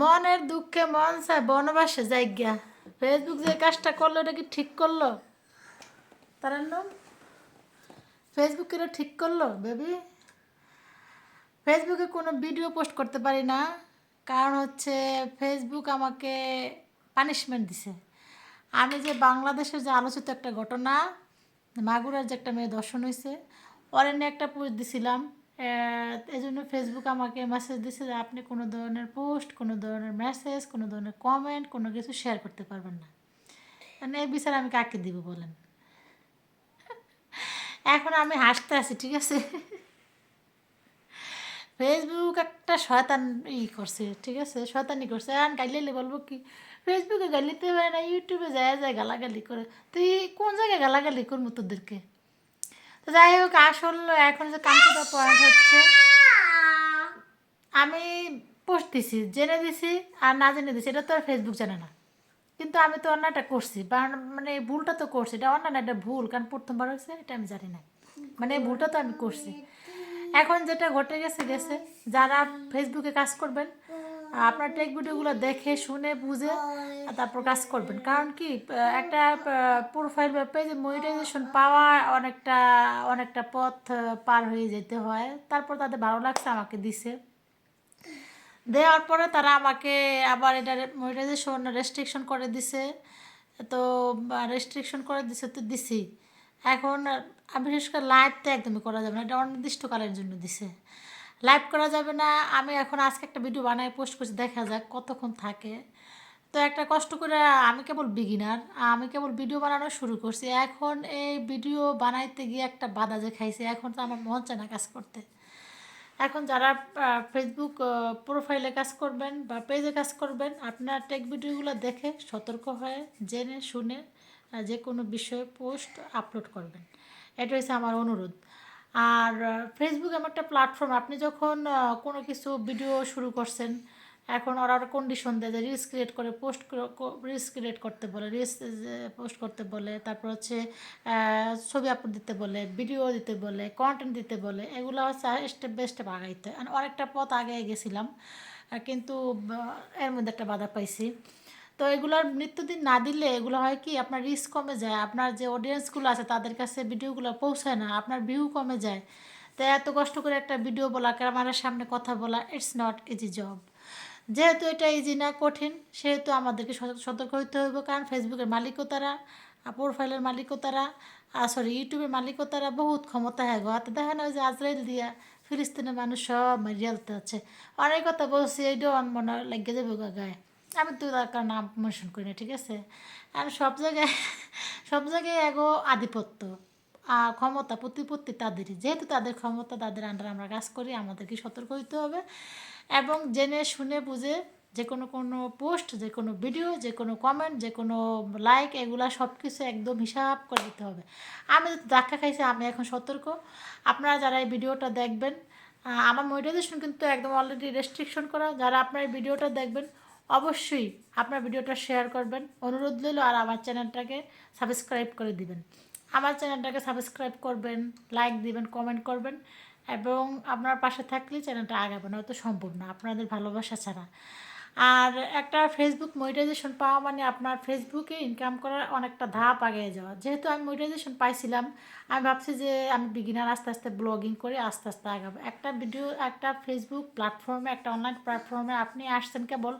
মনের দুঃখে মন চায় বনবাসে গিয়া ফেসবুক যে কাজটা করল, এটা কি ঠিক করল? তার নাম? ফেসবুক এটা ঠিক করল, বেবি? ফেসবুকে কোনো ভিডিও পোস্ট করতে পারি না। কারণ হচ্ছে ফেসবুক আমাকে পানিশমেন্ট দিছে। আমি যে বাংলাদেশের যে আলোচিত একটা ঘটনা, মাগুরার যে একটা মেয়ে দর্শন হয়েছে, ওর নিয়ে একটা পোস্ট দিছিলাম। এই জন্য ফেসবুক আমাকে মেসেজ দিছে যে আপনি কোনো ধরনের পোস্ট কোনো ধরনের মেসেজ কোনো ধরনের কমেন্ট কোনো কিছু শেয়ার করতে পারবেন না। মানে এই বিচার আমি কাকে দিব বলেন? এখন আমি হাসতে আছি, ঠিক আছে? ফেসবুক একটা শয়তান ই করছে, ঠিক আছে? শয়তানি করছে। আর গাইলে বলব কি ফেসবুকে গালিতে পারে না ইউটিউবে যায় যায় গালাগালি করে। তুই কোন জায়গায় গালাগালি করব তোদেরকে? তো যাই হোক, আসল এখন যে কাঙ্ক্ষিত পয়েন্ট হচ্ছে, আমি পোস্ট দিছি জেনে দিছি আর না জেনে দিছি, এটা তো আর ফেসবুক জানে না। কিন্তু আমি তো অন্যটা করছি, বা মানে ভুলটা তো করছি, এটা অন্য না এটা ভুল, কারণ প্রথমবার হয়েছে, এটা আমি জানি না। মানে ভুলটা তো আমি করছি। এখন যেটা ঘটে গেছে গেছে, যারা ফেসবুকে কাজ করবেন আপনার টেক ভিডিওগুলো দেখে, শুনে, বুঝে তারপর কাজ করবেন। কারণ কি একটা প্রোফাইল বা পেজে মনিটাইজেশন পাওয়া অনেকটা অনেকটা পথ পার হয়ে যেতে হয়। তারপর তাদের ভালো লাগছে, আমাকে দিছে। দেওয়ার পরে তারা আমাকে আবার এটা মনিটাইজেশন রেস্ট্রিকশন করে দিছে। তো রেস্ট্রিকশন করে দিছে তো দিছি। এখন বিশেষ করে লাইভ তো একদমই করা যাবে না, এটা অনির্দিষ্টকালের জন্য দিছে। লাইভ করা যাবে না। আমি এখন আজকে একটা ভিডিও বানাই পোস্ট করছি, দেখা যাক কতক্ষণ থাকে। তো একটা কষ্ট করে আমি কেবল বিগিনার আমি কেবল ভিডিও বানানো শুরু করছি। এখন এই ভিডিও বানাইতে গিয়ে একটা বাধা যে খাইছে, এখন তো আমার মন চায় না কাজ করতে। এখন যারা ফেসবুক প্রোফাইলে কাজ করবেন বা পেজে কাজ করবেন, আপনার টেক ভিডিওগুলো দেখে সতর্ক হয়ে জেনে, শুনে যে কোনো বিষয়ে পোস্ট আপলোড করবেন। এটা হচ্ছে আমার অনুরোধ। আর ফেসবুক এমন একটা প্ল্যাটফর্ম আপনি যখন কোনো কিছু ভিডিও শুরু করছেন, এখন ওরা কন্ডিশন দেয় যে রিলস ক্রিয়েট করে পোস্ট রিলস ক্রিয়েট করতে বলে রিলস পোস্ট করতে বলে, তারপর হচ্ছে ছবি আপলোড দিতে বলে ভিডিও দিতে বলে কন্টেন্ট দিতে বলে, এগুলো হচ্ছে স্টেপ বাই স্টেপ আগাইতে অনেকটা পথ আগে গেছিলাম কিন্তু এর মধ্যে একটা বাধা পাইছি। তো এগুলোর নিত্যদিন না দিলে এগুলো হয় কি, আপনার রিস্ক কমে যায়। আপনার যে অডিয়েন্সগুলো আছে, তাদের কাছে ভিডিওগুলো পৌঁছায় না, আপনার ভিউ কমে যায়। তাই এত কষ্ট করে একটা ভিডিও বলা, ক্যামেরার সামনে কথা বলা ইটস নট ইজি জব যেহেতু এটা ইজি না, কঠিন, সেহেতু আমাদেরকে সত- সতর্ক হইতে হবে কারণ ফেসবুকের মালিকও তারা প্রোফাইলের মালিকও তারা, আর সরি ইউটিউবের মালিকও তারা বহুত ক্ষমতা হ্যাঁ গো। হাতে দেখে না যে আজরাইল দিয়া, ফিলিস্তিনের মানুষ সব মারিয়ালতে আছে। অনেক কথা বলছি এইটাও মনে লেগে যাবে গায়ে। আমি তো তার কারণ নাম করি না, ঠিক আছে? আর সব জায়গায় সব জায়গায় এগো আধিপত্য আর ক্ষমতা, প্রতিপত্তি তাদেরই। যেহেতু তাদের ক্ষমতা, তাদের আন্ডার আমরা কাজ করি, আমাদেরকে সতর্ক হইতে হবে এবং জেনে, শুনে, বুঝে যে কোনো কোনো পোস্ট যে কোনো ভিডিও যে কোনো কমেন্ট যে কোনো লাইক এগুলা সব কিছু একদম হিসাব করে দিতে হবে। আমি যদি ধাক্কা খাইছি, আমি এখন সতর্ক। আপনারা যারা এই ভিডিওটা দেখবেন আমার মনিটাইজেশন কিন্তু একদম অলরেডি রেস্ট্রিকশন করা। যারা আপনার এই ভিডিওটা দেখবেন অবশ্যই আপনার ভিডিওটা শেয়ার করবেন। অনুরোধ রইল আর আমার চ্যানেলটাকে সাবস্ক্রাইব করে দিবেন। আমার চ্যানেলটাকে সাবস্ক্রাইব করবেন লাইক দিবেন কমেন্ট করবেন এবং আপনার পাশে থাকলে চ্যানেলটা আগাবে না হয়তো সম্ভব না, আপনাদের ভালোবাসা ছাড়া। আর একটা ফেসবুক মনিটাইজেশন পাওয়া মানে আপনার ফেসবুকে ইনকাম করার অনেকটা ধাপ আগে যাওয়া। যেহেতু আমি মনিটাইজেশন পাইছিলাম, আমি ভাবছি যে আমি বিগিনার আস্তে আস্তে ব্লগিং করে আস্তে আস্তে আগাবো। একটা ভিডিও একটা ফেসবুক প্ল্যাটফর্মে একটা অনলাইন প্ল্যাটফর্মে আপনি আসছেন কেবল